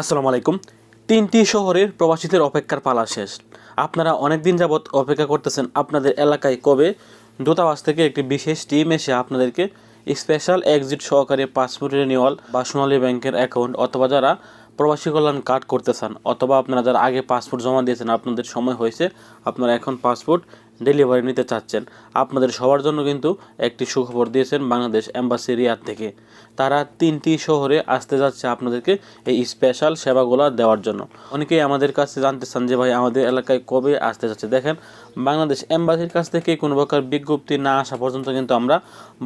আসসালামু আলাইকুম। তিনটি শহরের প্রবাসীদের অপেক্ষার পালা শেষ। আপনারা অনেক দিন যাবৎ অপেক্ষা করতেছেন আপনাদের এলাকায় কবে? দূতাবাস থেকে একটি বিশেষ টিম এসে আপনাদেরকে স্পেশাল এক্সিট সহকারে পাসপোর্ট রিনিউয়াল বা সোনালী ব্যাংকের অ্যাকাউন্ট অথবা যারা প্রবাসী কল্যাণ কার্ড করতে চান অথবা আপনারা যারা আগে পাসপোর্ট জমা দিয়েছেন, আপনাদের সময় হয়েছে আপনারা এখন পাসপোর্ট ডেলিভারি নিতে চাচ্ছেন। আপনাদের সবার জন্য কিন্তু একটি সুখবর দিয়েছেন বাংলাদেশ এম্বাসি রিয়াদ থেকে। তারা তিনটি শহরে আসতে যাচ্ছে আপনাদেরকে এই স্পেশাল সেবাগুলো দেওয়ার জন্য। অনেকেই আমাদের কাছে জানতে চান যে ভাই, আমাদের এলাকায় কবে আসতে যাচ্ছে? দেখেন, বাংলাদেশ অ্যাম্বাসির কাছ থেকে কোনো প্রকার বিজ্ঞপ্তি না আসা পর্যন্ত কিন্তু আমরা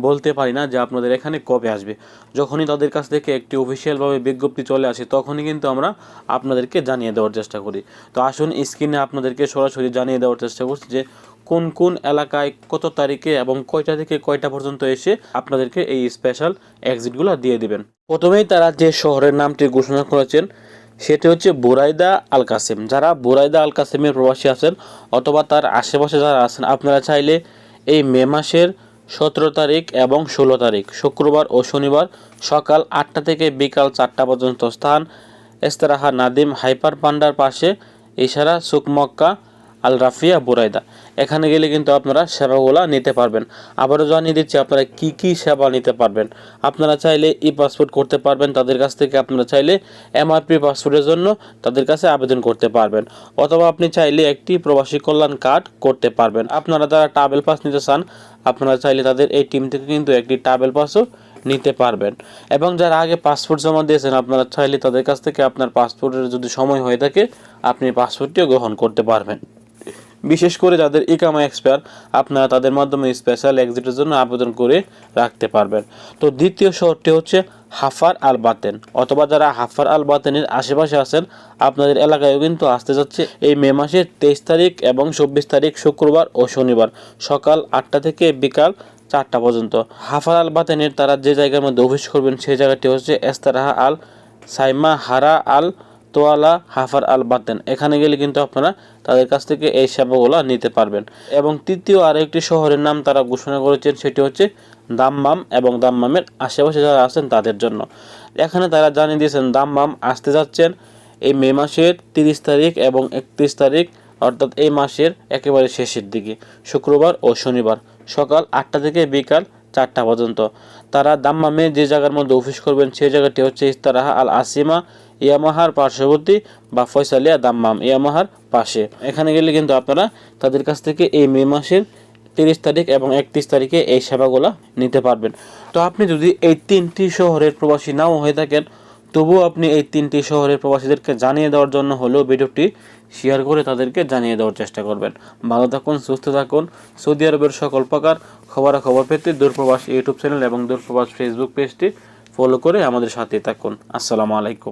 বলতে পারি না যে আপনাদের এখানে কবে আসবে। যখনই তাদের কাছ থেকে একটি অফিসিয়ালভাবে বিজ্ঞপ্তি চলে আসে, তখনই কিন্তু আমরা আপনাদেরকে জানিয়ে দেওয়ার চেষ্টা করি। তো আসুন স্ক্রিনে আপনাদেরকে সরাসরি জানিয়ে দেওয়ার চেষ্টা করছি যে কোন কোন এলাকায় কত তারিখে এবং কয়টা থেকে কয়টা পর্যন্ত এসে আপনাদেরকে এই স্পেশাল এক্সিটগুলো দিয়ে দিবেন? প্রথমেই তারা যে শহরের নামটি ঘোষণা করেছেন, সেটি হচ্ছে বোরাইদা আল কাসেম যারা বুরাইদা আল কাসেমের প্রবাসী আছেন অথবা তার আশেপাশে যারা আছেন, আপনারা চাইলে এই মে মাসের সতেরো তারিখ এবং ষোলো তারিখ, শুক্রবার ও শনিবার সকাল আটটা থেকে বিকাল চারটা পর্যন্ত স্থান এস্তেরাহা নাদিম হাইপার পান্ডার পাশে ইশারা সুকমক্কা আল রাফিয়া বুরাইদা। এখানে গেলে কিন্তু আপনারা সেবাগুলো নিতে পারবেন। আবারও জানিয়ে দিচ্ছি, আপনারা কি কি সেবা নিতে পারবেন? আপনারা চাইলে ই পাসপোর্ট করতে পারবেন, তাদের কাছ থেকে আপনারা চাইলে এমআরপি পাসপোর্টের জন্য তাদের কাছে আবেদন করতে পারবেন। অথবা আপনি চাইলে একটি প্রবাসী কল্যাণ কার্ড করতে পারবেন। আপনারা যারা ট্রাভেল পাস নিতে চান, আপনারা চাইলে তাদের এই টিম থেকে কিন্তু একটি ট্রাভেল পাসও নিতে পারবেন। এবং যারা আগে পাসপোর্ট জমা দিয়েছেন, আপনারা চাইলে তাদের কাছ থেকে আপনার পাসপোর্টের যদি সময় হয়ে থাকে, আপনি পাসপোর্টটিও গ্রহণ করতে পারবেন। বিশেষ করে যাদের ইকামা এক্সপায়ার আপনারা তাদের মাধ্যমে স্পেশাল এক্সিটের জন্য আবেদন করে রাখতে পারবেন। তো দ্বিতীয় শহরটি হচ্ছে হাফার আল বাতেন, অথবা যারা হাফার আল বাতেনের আশেপাশে আছেন, আপনাদের এলাকায়ও কিন্তু আসতে যাচ্ছে এই মে মাসের তেইশ তারিখ এবং চব্বিশ তারিখ শুক্রবার ও শনিবার, সকাল আটটা থেকে বিকাল চারটা পর্যন্ত। হাফার আল বাতেনের তারা যে জায়গার মধ্যে অফিস করবেন সেই জায়গাটি হচ্ছে এস্তারাহা আল সাইমা হারা আল তোয়ালা, হাফার আল বাতেন। এখানে গেলে কিন্তু আপনারা তাদের কাছ থেকে এই সেবাগুলো নিতে পারবেন। এবং তৃতীয় আরেকটি শহরের নাম তারা ঘোষণা করেছেন, সেটি হচ্ছে দাম্মাম এবং দাম্মামের আশেপাশে যারা আছেন তাদের জন্য। এখানে তারা জানিয়ে দিয়েছেন, দাম্মাম আসতে যাচ্ছেন এই মে মাসের তিরিশ তারিখ এবং একত্রিশ তারিখ, অর্থাৎ এই মাসের একেবারে শেষের দিকে, শুক্রবার ও শনিবার, সকাল আটটা থেকে বিকাল চারটা পর্যন্ত। তারা দাম্মামে যে জায়গার মধ্যে অফিস করবেন, সেই জায়গাটি হচ্ছে ইস্তারাহা আল আসিমা ইয়ামাহার পার্শ্ববর্তী বা ফয়সালিয়া দাম্মাম ইয়ামাহার পাশে। এখানে গেলে কিন্তু আপনারা তাদের কাছ থেকে এই মে মাসের তিরিশ তারিখ এবং একত্রিশ তারিখে এই সেবাগুলো নিতে পারবেন। তো আপনি যদি এই তিনটি শহরের প্রবাসী নাও হয়ে থাকেন, তবুও আপনি এই তিনটি শহরের প্রবাসীদেরকে জানিয়ে দেওয়ার জন্য হলেও ভিডিওটি শেয়ার করে তাদেরকে জানিয়ে দেওয়ার চেষ্টা করবেন। ভালো থাকুন, সুস্থ থাকুন। সৌদি আরবের সকল প্রকার খবরাখবর পেতে দূরপ্রবাস ইউটিউব চ্যানেল এবং দূরপ্রবাস ফেসবুক পেজটি ফলো করে আমাদের সাথে থাকুন। আসসালামু আলাইকুম।